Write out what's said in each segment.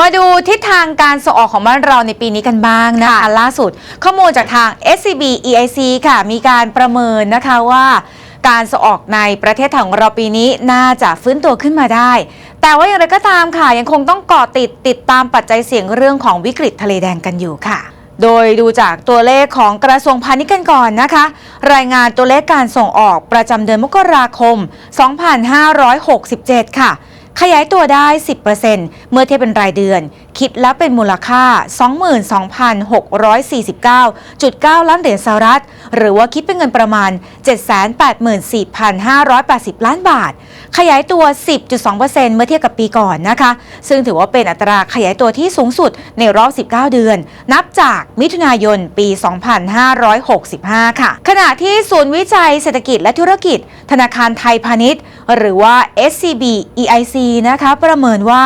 มาดูทิศทางการส่งออกของบ้านเราในปีนี้กันบ้างนะคะค่ะล่าสุด ข้อมูลจากทาง SCB EIC ค่ะ มีการประเมินนะคะว่า การส่งออกในประเทศไทยของเราปีนี้น่าจะฟื้นตัวขึ้นมาได้ แต่ว่าอย่างไรก็ตามค่ะ ยังคงต้องเกาะติดติดตามปัจจัยเสี่ยงเรื่องของวิกฤตทะเลแดงกันอยู่ค่ะโดยดูจากตัวเลขของกระทรวงพาณิชย์กันก่อนนะคะ รายงานตัวเลขการส่งออกประจำเดือนมกราคม 2567 ค่ะ ขยายตัวได้ 10%เมื่อเทียบเป็นรายเดือน คิดแล้วเป็นมูลค่า 22,649.9 ล้านเหรียญสหรัฐ หรือว่าคิดเป็นเงินประมาณ 784,580 ล้านบาท ขยายตัว 10.2%เมื่อเทียบกับปีก่อนนะคะ ซึ่งถือว่าเป็นอัตราขยายตัวที่สูงสุดในรอบ 19 เดือน นับจากมิถุนายนปี 2565 ค่ะ ขณะที่ศูนย์วิจัยเศรษฐกิจและธุรกิจ ธนาคารไทยพาณิชย์ หรือว่า SCB EIC นะคะ ประเมินว่า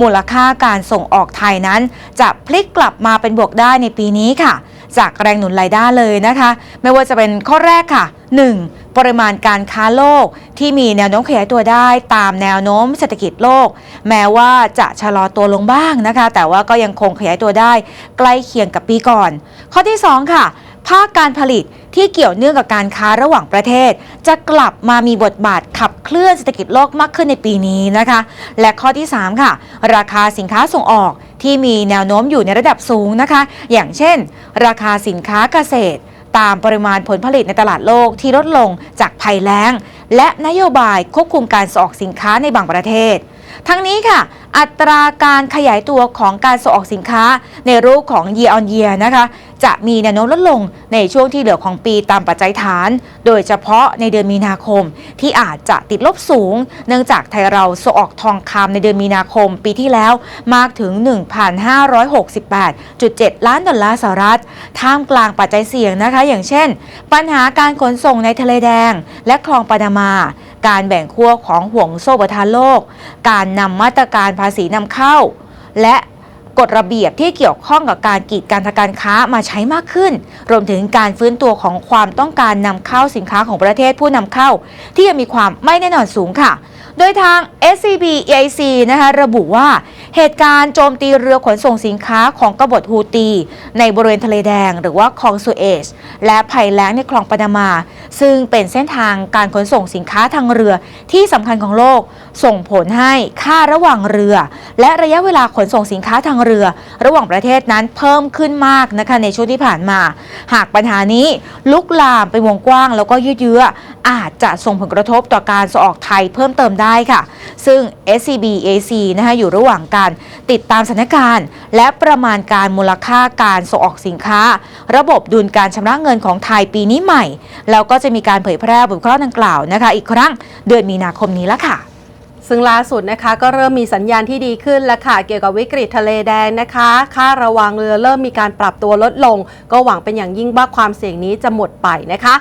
มูลค่าการส่งออกไทยนั้น จะพลิกกลับมาเป็นบวกได้ในปีนี้ค่ะ จากแรงหนุนรายได้เลยนะคะ ไม่ว่าจะเป็นข้อแรกค่ะ 1. ปริมาณการค้าโลกที่มีแนวโน้มขยายตัวได้ตามแนวโน้มเศรษฐกิจโลก แม้ว่าจะชะลอตัวลงบ้างนะคะ แต่ว่าก็ยังคงขยายตัวได้ใกล้เคียงกับปีก่อน ข้อที่ 2 ค่ะ ภาคการผลิตที่เกี่ยวเนื่องกับการค้าระหว่างประเทศ จะกลับมามีบทบาทขับเคลื่อนเศรษฐกิจโลกมากขึ้นในปีนี้นะคะ และข้อที่ 3 ค่ะ ราคาสินค้าส่งออกที่มีแนวโน้มอยู่ในระดับสูงนะคะ อย่างเช่น ราคาสินค้าเกษตร ตามปริมาณผลผลิตในตลาดโลกที่ลดลงจากภัยแล้ง และนโยบายควบคุมการส่งออกสินค้าในบางประเทศ ทั้งนี้ค่ะ อัตราการขยายตัวของการส่งออกสินค้าในรูปของ year on year นะคะ จะมีแนวโน้มลดลงในช่วงที่เหลือของปีตามปัจจัยฐาน โดยเฉพาะในเดือนมีนาคมที่อาจจะติดลบสูง เนื่องจากไทยเราส่งออกทองคำในเดือนมีนาคมปีที่แล้วมากถึง 1,568.7 ล้านดอลลาร์สหรัฐ ท่ามกลางปัจจัยเสี่ยงนะคะ อย่างเช่น ปัญหาการขนส่งในทะเลแดง และคลองปานามา การแบ่งขั้วของห่วงโซ่ประทานโลก การนำมาตรการภาษีนำเข้า และกฎระเบียบที่เกี่ยวข้องกับการกีดการทางการค้ามาใช้มากขึ้น รวมถึงการฟื้นตัวของความต้องการนำเข้าสินค้าของประเทศผู้นำเข้า ที่ยังมีความไม่แน่นอนสูงค่ะ ดยทาง SCB EIC นะคะระบุว่าเหตุการณ์โจมตีเรือขนส่งสินค้าของกบฏฮูตี ในบริเวณทะเลแดงหรือว่าคลองสุเอซและภัยแล้งในคลองปานามา ซึ่งเป็นเส้นทางการขนส่งสินค้าทางเรือที่สำคัญของโลก ส่งผลให้ค่าระหว่างเรือ และระยะเวลาขนส่งสินค้าทางเรือ ระหว่างประเทศนั้นเพิ่มขึ้นมากนะคะในช่วงที่ผ่านมา หากปัญหานี้ลุกลามไปวงกว้างแล้วก็ยืดเยื้อ อาจจะส่งผลกระทบต่อการส่งออกไทยเพิ่มเติมได้ค่ะ ซึ่ง SCB AC นะคะอยู่ระหว่างการติดตามสถานการณ์ และประมาณการมูลค่าการส่งออกสินค้า ระบบดุลการชำระเงินของไทยปีนี้ใหม่ แล้วก็จะมีการเผยแพร่บทวิเคราะห์ดังกล่าวนะคะ อีกครั้งเดือนมีนาคมนี้ละค่ะซึ่งล่าสุดนะคะก็เริ่มมีสัญญาณที่ดีขึ้นแล้วค่ะเกี่ยวกับวิกฤตทะเลแดงนะคะ ค่าระวังเรือเริ่มมีการปรับตัวลดลง ก็หวังเป็นอย่างยิ่งว่าความเสี่ยงนี้จะหมดไปนะคะ